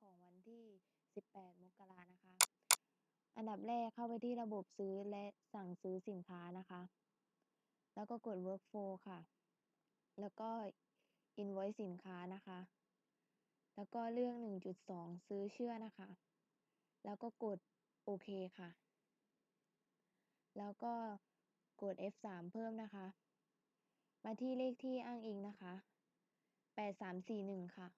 ของวันที่ 18 มกรานะคะ อันดับแรกเข้าไปที่ระบบซื้อและสั่งซื้อสินค้านะคะ แล้วก็กด workflow ค่ะ แล้วก็ invoice สินค้านะคะ แล้วก็เรื่อง 1.2 ซื้อเชื่อนะคะ แล้วก็กดโอเคค่ะ แล้วก็กด F3 เพิ่มนะคะ มาที่เลขที่อ้างอิงนะคะ 8341 ค่ะ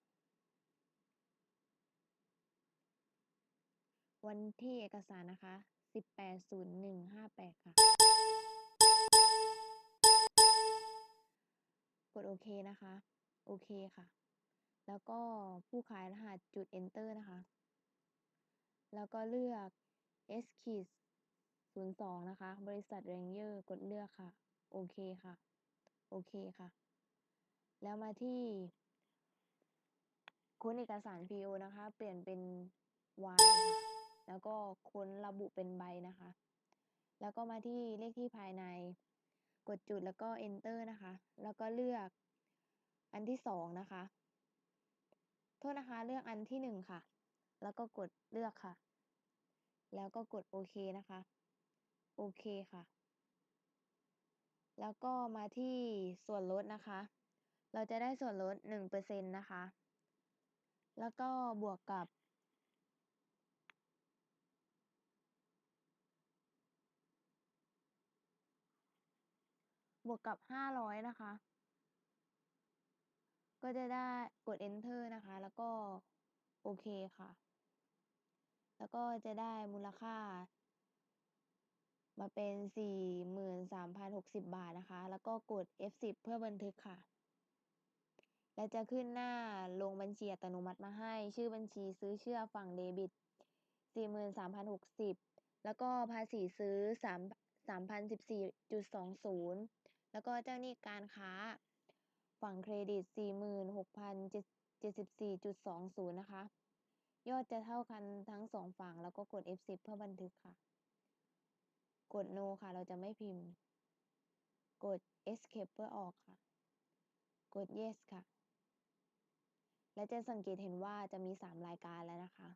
วันที่เอกสารนะคะ 180158 ค่ะ กดโอเคนะคะ โอเคค่ะ แล้วก็ผู้ขายรหัสจุด enter นะคะ แล้วก็เลือก S ขีด02 นะคะ บริษัท Ranger กดเลือกค่ะ โอเคค่ะ โอเคค่ะ แล้วมาที่ค้นเอกสาร PO นะคะ เปลี่ยนเป็น Y แล้วก็ค้นระบุเป็นใบนะคะ แล้วก็มาที่เลขที่ภายใน กดจุดแล้วก็ enter นะคะ แล้วก็เลือกอันที่สองนะคะ โทษนะคะเลือกอันที่หนึ่งค่ะ แล้วก็กดเลือกค่ะ แล้วก็กดโอเคนะคะ โอเคค่ะ แล้วก็มาที่ส่วนลดนะคะ เราจะได้ส่วนลด1%นะคะ แล้วก็บวกกับ บวกกับ500นะคะ ก็จะได้กด enter นะคะ แล้วก็โอเคค่ะ แล้วก็จะได้มูลค่า มาเป็น43,060บาทนะคะ แล้วก็กด F10 เพื่อบันทึกค่ะ และจะขึ้นหน้าลงบัญชีอัตโนมัติมาให้ ชื่อบัญชีซื้อเชื่อฝั่งเดบิต43,060แล้วก็ภาษีซื้อ3 3,014.20 แล้วก็เจ้าหนี้การค้า ฝั่งเครดิต 46,074.20 นะคะ ยอดจะเท่ากันทั้งสองฝั่งแล้วก็กด F10 เพื่อบันทึกค่ะ กด no ค่ะ เราจะไม่พิมพ์ กด escape เพื่อออกค่ะ กด yes ค่ะ และจะสังเกตเห็นว่าจะมี 3 รายการแล้วนะคะ